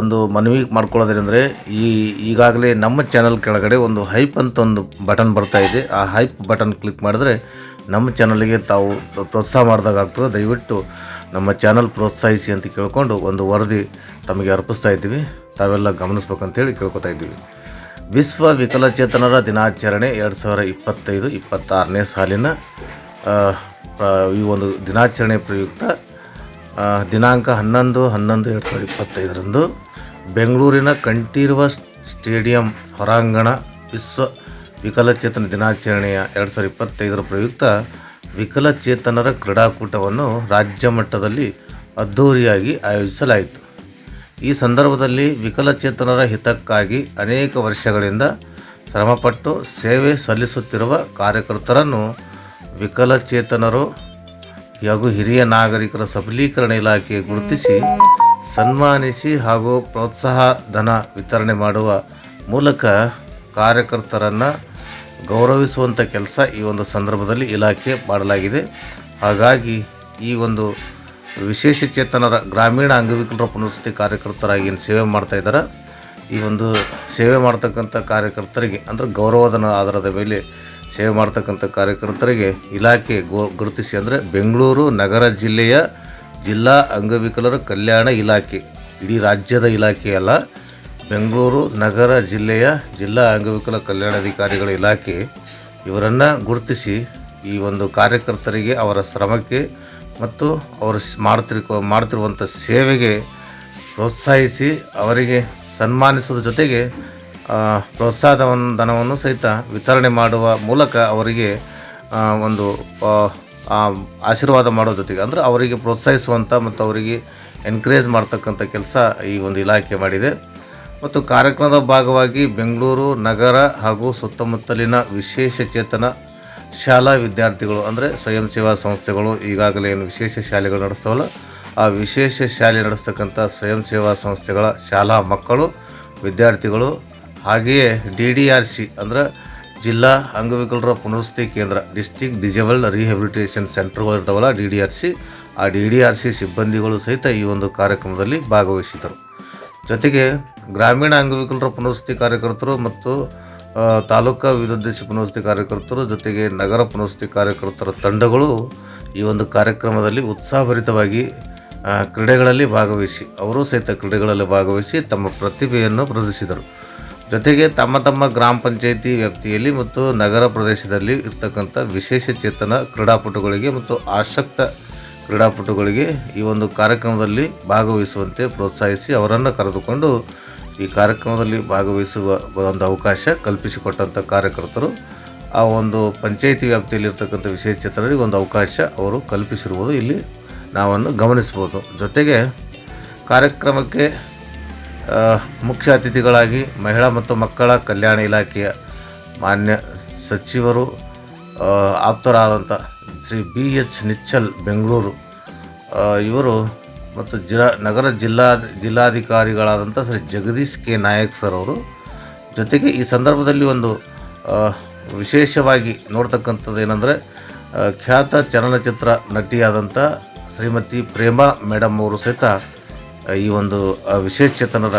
ಒಂದು ಮನವಿ ಮಾಡ್ಕೊಳ್ಳೋದ್ರಂದರೆ ಈ ಈಗಾಗಲೇ ನಮ್ಮ ಚಾನಲ್ ಕೆಳಗಡೆ ಒಂದು ಹೈಪ್ ಅಂತ ಒಂದು ಬಟನ್ ಬರ್ತಾ ಇದೆ. ಆ ಹೈಪ್ ಬಟನ್ ಕ್ಲಿಕ್ ಮಾಡಿದ್ರೆ ನಮ್ಮ ಚಾನಲ್ಗೆ ತಾವು ಪ್ರೋತ್ಸಾಹ ಮಾಡಿದಾಗ ಆಗ್ತದೆ. ದಯವಿಟ್ಟು ನಮ್ಮ ಚಾನಲ್ ಪ್ರೋತ್ಸಾಹಿಸಿ ಅಂತ ಕೇಳ್ಕೊಂಡು ಒಂದು ವರದಿ ತಮಗೆ ಅರ್ಪಿಸ್ತಾ ಇದ್ದೀವಿ. ತಾವೆಲ್ಲ ಗಮನಿಸ್ಬೇಕಂತೇಳಿ ಕೇಳ್ಕೊತಾ ಇದ್ದೀವಿ. ವಿಶ್ವ ವಿಕಲಚೇತನರ ದಿನಾಚರಣೆ ಎರಡು ಸಾವಿರ ಇಪ್ಪತ್ತೈದು, ಇಪ್ಪತ್ತಾರನೇ ಸಾಲಿನ ಈ ಒಂದು ದಿನಾಚರಣೆ ಪ್ರಯುಕ್ತ ದಿನಾಂಕ ಹನ್ನೊಂದು ಹನ್ನೊಂದು ಎರಡು ಸಾವಿರದ ಇಪ್ಪತ್ತೈದರಂದು ಬೆಂಗಳೂರಿನ ಕಂಠೀರ್ವ ಸ್ಟೇಡಿಯಂ ಹೊರಾಂಗಣ ವಿಶ್ವ ವಿಕಲಚೇತನ ದಿನಾಚರಣೆಯ ಎರಡು ಸಾವಿರದ ಇಪ್ಪತ್ತೈದರ ಪ್ರಯುಕ್ತ ವಿಕಲಚೇತನರ ಕ್ರೀಡಾಕೂಟವನ್ನು ರಾಜ್ಯ ಮಟ್ಟದಲ್ಲಿ ಅದ್ಧೂರಿಯಾಗಿ ಆಯೋಜಿಸಲಾಯಿತು. ಈ ಸಂದರ್ಭದಲ್ಲಿ ವಿಕಲಚೇತನರ ಹಿತಕ್ಕಾಗಿ ಅನೇಕ ವರ್ಷಗಳಿಂದ ಶ್ರಮಪಟ್ಟು ಸೇವೆ ಸಲ್ಲಿಸುತ್ತಿರುವ ಕಾರ್ಯಕರ್ತರನ್ನು ವಿಕಲಚೇತನರು ಹಾಗೂ ಹಿರಿಯ ನಾಗರಿಕರ ಸಬಲೀಕರಣ ಇಲಾಖೆ ಗುರುತಿಸಿ ಸನ್ಮಾನಿಸಿ ಹಾಗೂ ಪ್ರೋತ್ಸಾಹ ಧನ ವಿತರಣೆ ಮಾಡುವ ಮೂಲಕ ಕಾರ್ಯಕರ್ತರನ್ನು ಗೌರವಿಸುವಂಥ ಕೆಲಸ ಈ ಒಂದು ಸಂದರ್ಭದಲ್ಲಿ ಇಲಾಖೆ ಮಾಡಲಾಗಿದೆ. ಹಾಗಾಗಿ ಈ ಒಂದು ವಿಶೇಷ ಚೇತನರ ಗ್ರಾಮೀಣ ಅಂಗವಿಕಲರ ಪುನರ್ವಸತಿ ಕಾರ್ಯಕರ್ತರಾಗಿ ಏನು ಸೇವೆ ಮಾಡ್ತಾ ಇದ್ದಾರೆ. ಈ ಒಂದು ಸೇವೆ ಮಾಡ್ತಕ್ಕಂಥ ಕಾರ್ಯಕರ್ತರಿಗೆ ಅಂದರೆ ಗೌರವಧನ ಆಧಾರದ ಮೇಲೆ ಸೇವೆ ಮಾಡ್ತಕ್ಕಂಥ ಕಾರ್ಯಕರ್ತರಿಗೆ ಇಲಾಖೆ ಗುರುತಿಸಿ ಅಂದರೆ ಬೆಂಗಳೂರು ನಗರ ಜಿಲ್ಲೆಯ ಜಿಲ್ಲಾ ಅಂಗವಿಕಲರ ಕಲ್ಯಾಣ ಇಲಾಖೆ, ಇಡೀ ರಾಜ್ಯದ ಇಲಾಖೆಯಲ್ಲ ಬೆಂಗಳೂರು ನಗರ ಜಿಲ್ಲೆಯ ಜಿಲ್ಲಾ ಅಂಗವಿಕಲ ಕಲ್ಯಾಣಾಧಿಕಾರಿಗಳ ಇಲಾಖೆ ಇವರನ್ನು ಗುರುತಿಸಿ ಈ ಒಂದು ಕಾರ್ಯಕರ್ತರಿಗೆ ಅವರ ಶ್ರಮಕ್ಕೆ ಮತ್ತು ಅವರು ಮಾಡ್ತಿರ್ಕೊ, ಮಾಡ್ತಿರುವಂಥ ಸೇವೆಗೆ ಪ್ರೋತ್ಸಾಹಿಸಿ ಅವರಿಗೆ ಸನ್ಮಾನಿಸುವ ಜೊತೆಗೆ ಪ್ರೋತ್ಸಾಹವನ್ನು ಧನವನ್ನು ಸಹಿತ ವಿತರಣೆ ಮಾಡುವ ಮೂಲಕ ಅವರಿಗೆ ಒಂದು ಆಶೀರ್ವಾದ ಮಾಡೋ ಜೊತೆಗೆ. ಅಂದರೆ ಅವರಿಗೆ ಪ್ರೋತ್ಸಾಹಿಸುವಂಥ ಮತ್ತು ಅವರಿಗೆ ಎನ್ಕರೇಜ್ ಮಾಡ್ತಕ್ಕಂಥ ಕೆಲಸ ಈ ಒಂದು ಇಲಾಖೆ ಮಾಡಿದೆ. ಮತ್ತು ಕಾರ್ಯಕ್ರಮದ ಭಾಗವಾಗಿ ಬೆಂಗಳೂರು, ನಗರ ಹಾಗೂ ಸುತ್ತಮುತ್ತಲಿನ ವಿಶೇಷ ಚೇತನ ಶಾಲಾ ವಿದ್ಯಾರ್ಥಿಗಳು, ಅಂದರೆ ಸ್ವಯಂ ಸೇವಾ ಸಂಸ್ಥೆಗಳು ಈಗಾಗಲೇ ಏನು ವಿಶೇಷ ಶಾಲೆಗಳು ನಡೆಸ್ತಾವಲ್ಲ, ಆ ವಿಶೇಷ ಶಾಲೆ ನಡೆಸ್ತಕ್ಕಂಥ ಸ್ವಯಂ ಸೇವಾ ಸಂಸ್ಥೆಗಳ ಶಾಲಾ ಮಕ್ಕಳು, ವಿದ್ಯಾರ್ಥಿಗಳು, ಹಾಗೆಯೇ ಡಿ ಡಿ ಆರ್ ಸಿ, ಅಂದರೆ ಜಿಲ್ಲಾ ಅಂಗವಿಕಲರ ಪುನರ್ವಸತಿ ಕೇಂದ್ರ ಡಿಸ್ಟಿಕ್ ಡಿಜೇಬಲ್ ರಿಹ್ಯಾಬಿಲಿಟೇಷನ್ ಸೆಂಟರ್ಗಳು ಇರ್ತಾವಲ್ಲ ಡಿ ಡಿ ಆರ್ ಸಿ ಆ ಡಿ ಡಿ ಆರ್ ಸಿ ಸಿಬ್ಬಂದಿಗಳು ಸಹಿತ ಈ ಒಂದು ಕಾರ್ಯಕ್ರಮದಲ್ಲಿ ಭಾಗವಹಿಸಿದರು ಜೊತೆಗೆ ಗ್ರಾಮೀಣ ಅಂಗವಿಕಲರ ಪುನರ್ವಸತಿ ಕಾರ್ಯಕರ್ತರು ಮತ್ತು ತಾಲೂಕಾ ವಿಧೋದ್ದೇಶ ಪುನರ್ವಸತಿ ಕಾರ್ಯಕರ್ತರು ಜೊತೆಗೆ ನಗರ ಪುನರ್ವಸತಿ ಕಾರ್ಯಕರ್ತರ ತಂಡಗಳು ಈ ಒಂದು ಕಾರ್ಯಕ್ರಮದಲ್ಲಿ ಉತ್ಸಾಹಭರಿತವಾಗಿ ಕ್ರೀಡೆಗಳಲ್ಲಿ ಭಾಗವಹಿಸಿ, ಅವರು ಸಹಿತ ಕ್ರೀಡೆಗಳಲ್ಲಿ ಭಾಗವಹಿಸಿ ತಮ್ಮ ಪ್ರತಿಭೆಯನ್ನು ಪ್ರದರ್ಶಿಸಿದರು. ಜೊತೆಗೆ ತಮ್ಮ ತಮ್ಮ ಗ್ರಾಮ ಪಂಚಾಯಿತಿ ವ್ಯಾಪ್ತಿಯಲ್ಲಿ ಮತ್ತು ನಗರ ಪ್ರದೇಶದಲ್ಲಿ ಇರ್ತಕ್ಕಂಥ ವಿಶೇಷ ಚೇತನ ಕ್ರೀಡಾಪಟುಗಳಿಗೆ ಮತ್ತು ಆಸಕ್ತ ಕ್ರೀಡಾಪಟುಗಳಿಗೆ ಈ ಒಂದು ಕಾರ್ಯಕ್ರಮದಲ್ಲಿ ಭಾಗವಹಿಸುವಂತೆ ಪ್ರೋತ್ಸಾಹಿಸಿ ಅವರನ್ನು ಕರೆದುಕೊಂಡು ಈ ಕಾರ್ಯಕ್ರಮದಲ್ಲಿ ಭಾಗವಹಿಸುವ ಒಂದು ಅವಕಾಶ ಕಲ್ಪಿಸಿಕೊಟ್ಟಂಥ ಕಾರ್ಯಕರ್ತರು, ಆ ಒಂದು ಪಂಚಾಯಿತಿ ವ್ಯಾಪ್ತಿಯಲ್ಲಿ ಇರ್ತಕ್ಕಂಥ ವಿಶೇಷ ಚೇತನರಿಗೆ ಒಂದು ಅವಕಾಶ ಅವರು ಕಲ್ಪಿಸಿರುವುದು ಇಲ್ಲಿ ನಾವನ್ನು ಗಮನಿಸ್ಬೋದು ಜೊತೆಗೆ ಕಾರ್ಯಕ್ರಮಕ್ಕೆ ಮುಖ್ಯ ಅತಿಥಿಗಳಾಗಿ ಮಹಿಳಾ ಮತ್ತು ಮಕ್ಕಳ ಕಲ್ಯಾಣ ಇಲಾಖೆಯ ಮಾನ್ಯ ಸಚಿವರು ಆಪ್ತರಾದಂಥ ಶ್ರೀ ಬಿ ಎಚ್ ನಿಚ್ಚಲ್ ಬೆಂಗಳೂರು ಇವರು ಮತ್ತು ಜಿಲ್ಲಾ, ನಗರ ಜಿಲ್ಲಾ ಜಿಲ್ಲಾಧಿಕಾರಿಗಳಾದಂಥ ಶ್ರೀ ಜಗದೀಶ್ ಕೆ. ನಾಯಕ್ ಸರ್ ಅವರು ಜೊತೆಗೆ ಈ ಸಂದರ್ಭದಲ್ಲಿ ಒಂದು ವಿಶೇಷವಾಗಿ ನೋಡ್ತಕ್ಕಂಥದ್ದು ಏನಂದರೆ ಖ್ಯಾತ ಚಲನಚಿತ್ರ ನಟಿಯಾದಂಥ ಶ್ರೀಮತಿ ಪ್ರೇಮಾ ಮೇಡಮ್ ಅವರು ಸಹಿತ ಈ ಒಂದು ವಿಶೇಷ ಚೇತನರ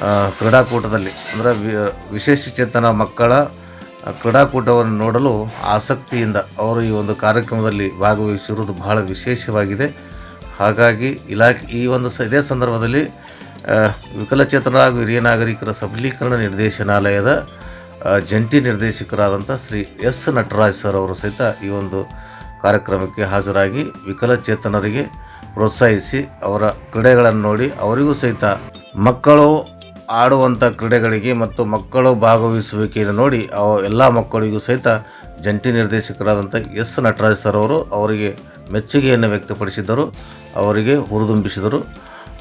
ಆ, ಕ್ರೀಡಾಕೂಟದಲ್ಲಿ ಅಂದರೆ ವಿಶೇಷ ಚೇತನ ಮಕ್ಕಳ ಕ್ರೀಡಾಕೂಟವನ್ನು ನೋಡಲು ಆಸಕ್ತಿಯಿಂದ ಅವರು ಈ ಒಂದು ಕಾರ್ಯಕ್ರಮದಲ್ಲಿ ಭಾಗವಹಿಸಿರುವುದು ಬಹಳ ವಿಶೇಷವಾಗಿದೆ. ಹಾಗಾಗಿ ಇಲಾಖೆ ಈ ಒಂದು ಇದೇ ಸಂದರ್ಭದಲ್ಲಿ ವಿಕಲಚೇತನ ಹಾಗೂ ಹಿರಿಯ ನಾಗರಿಕರ ಸಬಲೀಕರಣ ನಿರ್ದೇಶನಾಲಯದ ಜಂಟಿ ನಿರ್ದೇಶಕರಾದಂಥ ಶ್ರೀ ಎಸ್ ನಟರಾಜ್ ಸರ್ ಅವರು ಸಹಿತ ಈ ಒಂದು ಕಾರ್ಯಕ್ರಮಕ್ಕೆ ಹಾಜರಾಗಿ ವಿಕಲಚೇತನರಿಗೆ ಪ್ರೋತ್ಸಾಹಿಸಿ ಅವರ ಕ್ರೀಡೆಗಳನ್ನು ನೋಡಿ ಅವರಿಗೂ ಸಹಿತ ಮಕ್ಕಳು ಆಡುವಂಥ ಕ್ರೀಡೆಗಳಿಗೆ ಮತ್ತು ಮಕ್ಕಳು ಭಾಗವಹಿಸುವಿಕೆಯನ್ನು ನೋಡಿ ಅವ ಎಲ್ಲ ಮಕ್ಕಳಿಗೂ ಸಹಿತ ಜಂಟಿ ನಿರ್ದೇಶಕರಾದಂಥ ಎಸ್ ನಟರಾಜ್ ಸರ್ ಅವರು ಅವರಿಗೆ ಮೆಚ್ಚುಗೆಯನ್ನು ವ್ಯಕ್ತಪಡಿಸಿದರು ಅವರಿಗೆ ಹುರಿದುಂಬಿಸಿದರು.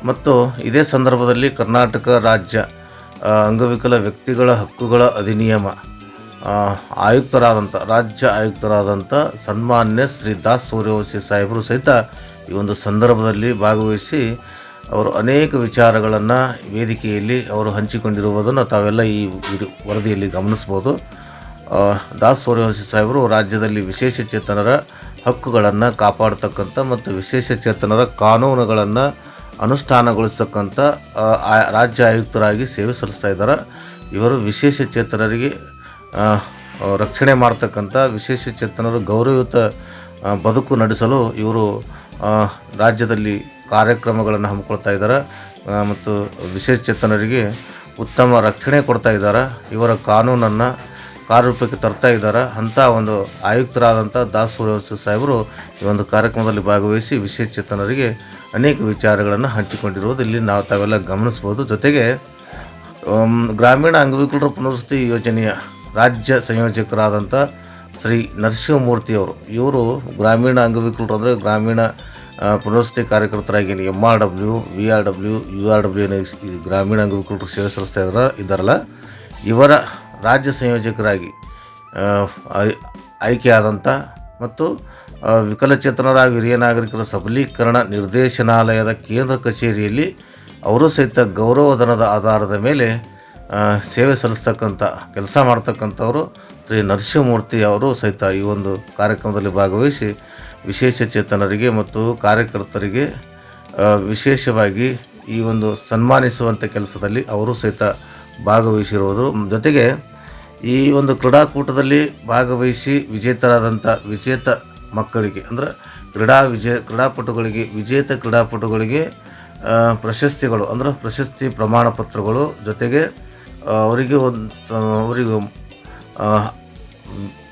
ಮತ್ತು ಇದೇ ಸಂದರ್ಭದಲ್ಲಿ ಕರ್ನಾಟಕ ರಾಜ್ಯ ಅಂಗವಿಕಲ ವ್ಯಕ್ತಿಗಳ ಹಕ್ಕುಗಳ ಅಧಿನಿಯಮ ಆಯುಕ್ತರಾದಂಥ ರಾಜ್ಯ ಆಯುಕ್ತರಾದಂಥ ಸನ್ಮಾನ್ಯ ಶ್ರೀ ದಾಸ್ ಸೂರ್ಯವಂಶಿ ಸಾಹೇಬರು ಸಹಿತ ಈ ಒಂದು ಸಂದರ್ಭದಲ್ಲಿ ಭಾಗವಹಿಸಿ ಅವರು ಅನೇಕ ವಿಚಾರಗಳನ್ನು ವೇದಿಕೆಯಲ್ಲಿ ಅವರು ಹಂಚಿಕೊಂಡಿರುವುದನ್ನು ತಾವೆಲ್ಲ ಈ ವರದಿಯಲ್ಲಿ ಗಮನಿಸ್ಬೋದು ದಾಸ್ ಸೂರ್ಯವಂಶಿ ಸಾಹೇಬರು ರಾಜ್ಯದಲ್ಲಿ ವಿಶೇಷ ಚೇತನರ ಹಕ್ಕುಗಳನ್ನು ಕಾಪಾಡ್ತಕ್ಕಂಥ ಮತ್ತು ವಿಶೇಷ ಚೇತನರ ಕಾನೂನುಗಳನ್ನು ಅನುಷ್ಠಾನಗೊಳಿಸ್ತಕ್ಕಂಥ ರಾಜ್ಯ ಆಯುಕ್ತರಾಗಿ ಸೇವೆ ಸಲ್ಲಿಸ್ತಾ ಇದ್ದಾರೆ. ಇವರು ವಿಶೇಷ ಚೇತನರಿಗೆ ರಕ್ಷಣೆ ಮಾಡ್ತಕ್ಕಂಥ ವಿಶೇಷ ಚೇತನರು ಗೌರವಯುತ ಬದುಕು ನಡೆಸಲು ಇವರು ರಾಜ್ಯದಲ್ಲಿ ಕಾರ್ಯಕ್ರಮಗಳನ್ನು ಹಮ್ಮಿಕೊಳ್ತಾ ಇದ್ದಾರೆ. ಮತ್ತು ವಿಶೇಷ ಚೇತನರಿಗೆ ಉತ್ತಮ ರಕ್ಷಣೆ ಕೊಡ್ತಾ ಇದ್ದಾರೆ. ಇವರ ಕಾನೂನನ್ನು ಕಾರ್ಯರೂಪಕ್ಕೆ ತರ್ತಾ ಇದ್ದಾರೆ. ಅಂಥ ಒಂದು ಆಯುಕ್ತರಾದಂಥ ದಾಸ್ ಸೂರ್ಯವಂಶಿ ಸಾಹೇಬರು ಈ ಒಂದು ಕಾರ್ಯಕ್ರಮದಲ್ಲಿ ಭಾಗವಹಿಸಿ ವಿಶೇಷ ಚೇತನರಿಗೆ ಅನೇಕ ವಿಚಾರಗಳನ್ನು ಹಂಚಿಕೊಂಡಿರುವುದು ಇಲ್ಲಿ ನಾವು ತಾವೆಲ್ಲ ಗಮನಿಸ್ಬೋದು. ಜೊತೆಗೆ ಗ್ರಾಮೀಣ ಅಂಗವಿಕಲರ ಪುನರ್ವಸತಿ ಯೋಜನೆಯ ರಾಜ್ಯ ಸಂಯೋಜಕರಾದಂಥ ಶ್ರೀ ನರಸಿಂಹಮೂರ್ತಿಯವರು ಇವರು ಗ್ರಾಮೀಣ ಅಂಗವಿಕಲರು ಅಂದರೆ ಗ್ರಾಮೀಣ ಪುನರ್ವಸತಿ ಕಾರ್ಯಕರ್ತರಾಗಿ M R W, V R W, U R W ಗ್ರಾಮೀಣ ಅಂಗವಿಕಲರು ಸೇವೆ ಸಲ್ಲಿಸ್ತಾ ಇದ್ದಾರೆ ಇದ್ದಾರಲ್ಲ. ಇವರ ರಾಜ್ಯ ಸಂಯೋಜಕರಾಗಿ ಆಯ್ಕೆಯಾದಂಥ ಮತ್ತು ವಿಕಲಚೇತನರಾಗಿ ಹಿರಿಯ ನಾಗರಿಕರ ಸಬಲೀಕರಣ ನಿರ್ದೇಶನಾಲಯದ ಕೇಂದ್ರ ಕಚೇರಿಯಲ್ಲಿ ಅವರು ಸಹಿತ ಗೌರವಧನದ ಆಧಾರದ ಮೇಲೆ ಸೇವೆ ಸಲ್ಲಿಸ್ತಕ್ಕಂಥ, ಕೆಲಸ ಮಾಡ್ತಕ್ಕಂಥವರು ಶ್ರೀ ನರಸಿಂಹಮೂರ್ತಿ ಅವರು ಸಹಿತ ಈ ಒಂದು ಕಾರ್ಯಕ್ರಮದಲ್ಲಿ ಭಾಗವಹಿಸಿ ವಿಶೇಷ ಚೇತನರಿಗೆ ಮತ್ತು ಕಾರ್ಯಕರ್ತರಿಗೆ ವಿಶೇಷವಾಗಿ ಈ ಒಂದು ಸನ್ಮಾನಿಸುವಂಥ ಕೆಲಸದಲ್ಲಿ ಅವರು ಸಹಿತ ಭಾಗವಹಿಸಿರುವುದು. ಜೊತೆಗೆ ಈ ಒಂದು ಕ್ರೀಡಾಕೂಟದಲ್ಲಿ ಭಾಗವಹಿಸಿ ವಿಜೇತರಾದಂಥ ವಿಜೇತ ಮಕ್ಕಳಿಗೆ, ಅಂದರೆ ಕ್ರೀಡಾ ವಿಜಯ ಕ್ರೀಡಾಪಟುಗಳಿಗೆ, ವಿಜೇತ ಕ್ರೀಡಾಪಟುಗಳಿಗೆ ಪ್ರಶಸ್ತಿಗಳು, ಅಂದರೆ ಪ್ರಶಸ್ತಿ ಪ್ರಮಾಣ ಪತ್ರಗಳು ಜೊತೆಗೆ ಅವರಿಗೆ ಒಂದು ಅವರಿಗೆ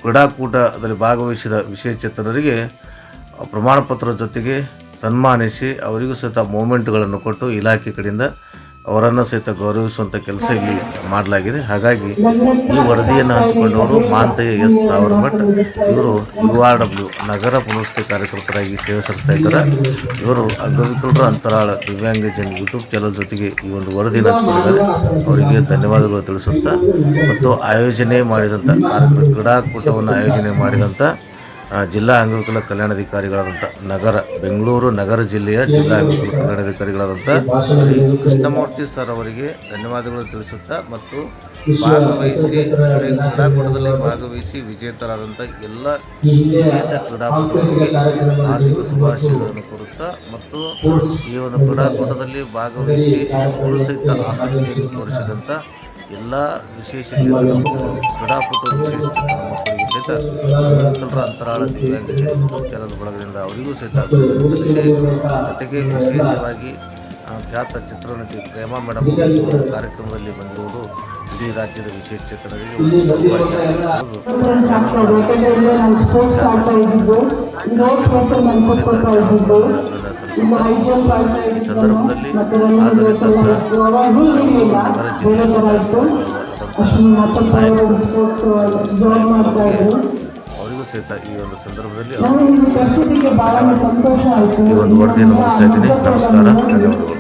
ಕ್ರೀಡಾಕೂಟದಲ್ಲಿ ಭಾಗವಹಿಸಿದ ವಿಶೇಷಚೇತನರಿಗೆ ಪ್ರಮಾಣ ಪತ್ರದ ಜೊತೆಗೆ ಸನ್ಮಾನಿಸಿ ಅವರಿಗೂ ಸಹಿತ ಮೂಮೆಂಟ್ಗಳನ್ನು ಕೊಟ್ಟು ಇಲಾಖೆ ಕಡೆಯಿಂದ ಅವರನ್ನು ಸಹಿತ ಗೌರವಿಸುವಂಥ ಕೆಲಸ ಇಲ್ಲಿ ಮಾಡಲಾಗಿದೆ. ಹಾಗಾಗಿ ಈ ವರದಿಯನ್ನು ಹಂಚಿಕೊಂಡವರು ಮಾಂತಯ್ಯ ಎಸ್ ತಾವರಮಠ್, ಇವರು ಯು ಆರ್ ಡಬ್ಲ್ಯೂ ನಗರ ಪುನರ್ವಸತಿ ಕಾರ್ಯಕರ್ತರಾಗಿ ಸೇವೆ ಸಲ್ಲಿಸ್ತಾ ಇದ್ದಾರೆ. ಇವರು ಅಂಗವಿಕಲರ ಅಂತರಾಳ ದಿವ್ಯಾಂಗಜನ್ ಯೂಟ್ಯೂಬ್ ಚಾನಲ್ ಜೊತೆಗೆ ಈ ಒಂದು ವರದಿಯನ್ನು ಹಂಚಿಕೊಂಡಿದ್ದಾರೆ. ಅವರಿಗೆ ಧನ್ಯವಾದಗಳು ತಿಳಿಸುತ್ತಾ ಮತ್ತು ಆಯೋಜನೆ ಮಾಡಿದಂಥ ಕಾರ್ಯಕ್ರಮ, ಕ್ರೀಡಾಕೂಟವನ್ನು ಆಯೋಜನೆ ಮಾಡಿದಂಥ ಜಿಲ್ಲಾ ಅಂಗವಿಕಲ ಕಲ್ಯಾಣಾಧಿಕಾರಿಗಳಾದಂಥ ನಗರ, ಬೆಂಗಳೂರು, ನಗರ ಜಿಲ್ಲೆಯ ಜಿಲ್ಲಾ ಅಂಗವಿಕಲ ಕಲ್ಯಾಣಾಧಿಕಾರಿಗಳಾದಂಥ ಕೃಷ್ಣಮೂರ್ತಿ ಸರ್ ಅವರಿಗೆ ಧನ್ಯವಾದಗಳು ತಿಳಿಸುತ್ತಾ ಮತ್ತು ಭಾಗವಹಿಸಿ ಕ್ರೀಡೆ ಕ್ರೀಡಾಕೂಟದಲ್ಲಿ ಭಾಗವಹಿಸಿ ವಿಜೇತರಾದಂಥ ಎಲ್ಲ ವಿಜೇತ ಕ್ರೀಡಾಪಟುಗಳಿಗೆ ಆರ್ಥಿಕ ಶುಭಾಶಯಗಳನ್ನು ಕೊಡುತ್ತಾ ಮತ್ತು ಈ ಒಂದು ಕ್ರೀಡಾಕೂಟದಲ್ಲಿ ಭಾಗವಹಿಸಿ ಉಳಿಸಿದ್ದ ಆಸಕ್ತಿಯನ್ನು ತೋರಿಸಿದಂಥ ಎಲ್ಲ ವಿಶೇಷ ಕ್ರೀಡಾಪಟು ವಿಶೇಷ ಮಕ್ಕಳಿಗೂ ಸಹಿತ ಅಂಗವಿಕಲರ ಅಂತರಾಳ ದಿವ್ಯಾಂಗ ಯೂಟ್ಯೂಬ್ ಬಳಗದಿಂದ ಅವರಿಗೂ ಸಹಿತ ಸಲ್ಲಿಸಿ ಜೊತೆಗೆ ವಿಶೇಷವಾಗಿ ಖ್ಯಾತ ಚಿತ್ರನಟಿ ಪ್ರೇಮಾ ಮೇಡಮ್ ಕಾರ್ಯಕ್ರಮದಲ್ಲಿ ಬಂದಿರುವುದು ಇಡೀ ರಾಜ್ಯದ ವಿಶೇಷ ಚಿತ್ರಗಳಿಗೆ ಈ ಸಂದರ್ಭದಲ್ಲಿ ಹೀಗಿರಲಿಲ್ಲ ನಗರ ಇದ್ರು ಅವರಿಗೂ ಸಹಿತ ಈ ಒಂದು ಸಂದರ್ಭದಲ್ಲಿ ಈ ಒಂದು ವರದಿಯನ್ನು ಮುಗಿಸ್ತಾ ಇದ್ದೀನಿ. ನಮಸ್ಕಾರ. ಧನ್ಯವಾದಗಳು.